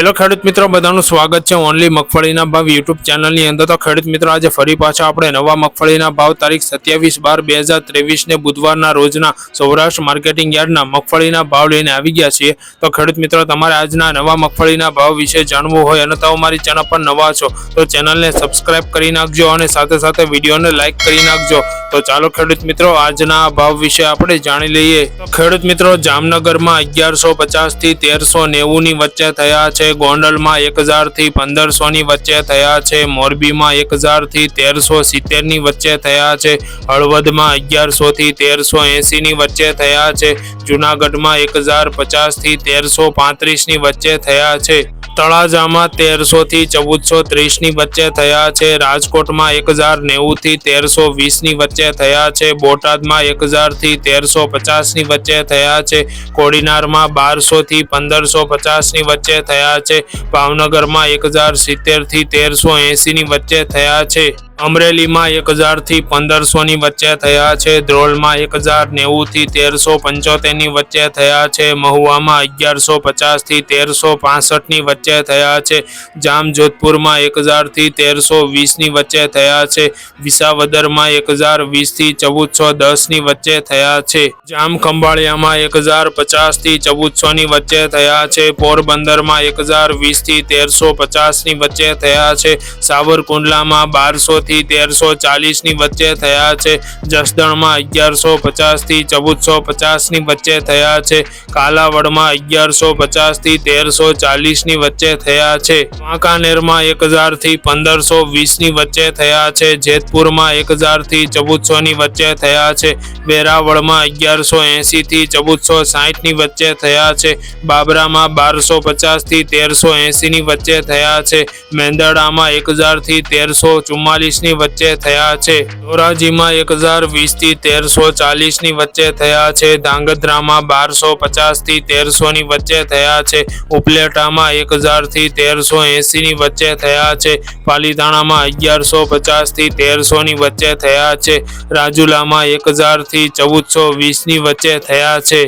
Hello ખેડૂત મિત્રો, બધાનું સ્વાગત છે ઓનલી મગફળીના ભાવ યુટ્યુબ ચેનલની અંદર. તો ખેડૂત મિત્રો, આજે ફરી પાછા આપણે નવા મગફળીના ભાવ તારીખ સત્યાવીસ બાર બે હજાર ત્રેવીસને બુધવારના રોજના સૌરાષ્ટ્ર માર્કેટિંગ યાર્ડના મગફળીના ભાવ લઈને આવી ગયા છીએ. તો ખેડૂત મિત્રો, તમારે આજના નવા મગફળીના ભાવ વિશે જાણવું હોય અને તમે અમારી ચેનલ પર નવા છો, તો ચેનલને સબસ્ક્રાઇબ કરી નાખજો અને સાથે સાથે વિડીયોને લાઇક કરી નાખજો. તો ચાલો ખેડૂત મિત્રો, આજના ભાવ વિશે આપણે જાણી લઈએ. ખેડૂત મિત્રો, જામનગરમાં અગિયારસો પચાસથી તેરસો નેવું ની વચ્ચે થયા છે. ગોંડલમાં એક હજારથી પંદરસો ની વચ્ચે થયા છે. મોરબીમાં એક હજારથી તેરસો સિત્તેરની વચ્ચે થયા છે. હળવદમાં અગિયારસો થી તેરસો એંસીની વચ્ચે થયા છે. જુનાગઢમાં એક હજાર પચાસથી તેરસો પાંત્રીસની વચ્ચે થયા છે. તળાજામાં તેરસો થી ચૌદસો ત્રીસની વચ્ચે થયા છે. રાજકોટમાં એક હજાર નેવું થી તેરસો વીસની વચ્ચે થયા છે. બોટાદમાં એક હજારથી તેરસો પચાસની વચ્ચે થયા છે. કોડીનારમાં બારસો થી પંદરસો પચાસની વચ્ચે થયા છે. ભાવનગરમાં એક હજાર સિત્તેરથી તેરસો એંસીની વચ્ચે થયા છે. અમરેલીમાં એક હજારથી પંદરસોની વચ્ચે થયા છે. ધ્રોલમાં એક હજાર નેવુંથી તેરસો પંચોતેરની વચ્ચે થયા છે. મહુવામાં અગિયારસો પચાસથી તેરસો પાસઠની વચ્ચે થયા છે. જામજોધપુરમાં એક હજારથી તેરસો વીસની વચ્ચે થયા છે. વિસાવદરમાં એક હજાર વીસથી ચૌદસો દસની વચ્ચે થયા છે. જામ ખંભાળિયામાં એક હજાર પચાસથી ચૌદસોની વચ્ચે થયા છે. પોરબંદરમાં એક હજાર વીસથી તેરસો પચાસની વચ્ચે થયા છે. સાવરકુંડલામાં બારસો થી તેરસો ચાલીસની વચ્ચે થયા છે. જસદણમાં અગિયારસો પચાસથી ચૌદસો પચાસની વચ્ચે થયા છે. કાલાવડમાં અગિયારસો પચાસથી તેરસો ચાલીસની વચ્ચે થયા છે. વાંકાનેરમાં એક હજારથી પંદરસો વીસની વચ્ચે થયા છે. જેતપુરમાં એક હજારથી ચૌદસો ની વચ્ચે થયા છે. વેરાવળમાં અગિયારસો એંસી થી ચૌદસો સાઠની વચ્ચે થયા છે. બાબરામાં બારસો પચાસથી તેરસો એંસી ની વચ્ચે થયા છે. મેંદરડામાં એક હજારથી તેરસો ચુમ્માલીસ ની વચ્ચે થયા છે. ધોરાજીમાં એક હજાર વીસથી તેરસો ચાલીસની વચ્ચે થયા છે. ધાંગધ્રામાં બારસો પચાસથી તેરસો ની વચ્ચે થયા છે. ઉપલેટામાં એક હજારથી તેરસો એંસી ની વચ્ચે થયા છે. પાલીતાણામાં અગિયારસો પચાસથી તેરસો ની વચ્ચે થયા છે. રાજુલામાં એક હજારથી ચૌદસો વીસની વચ્ચે થયા છે.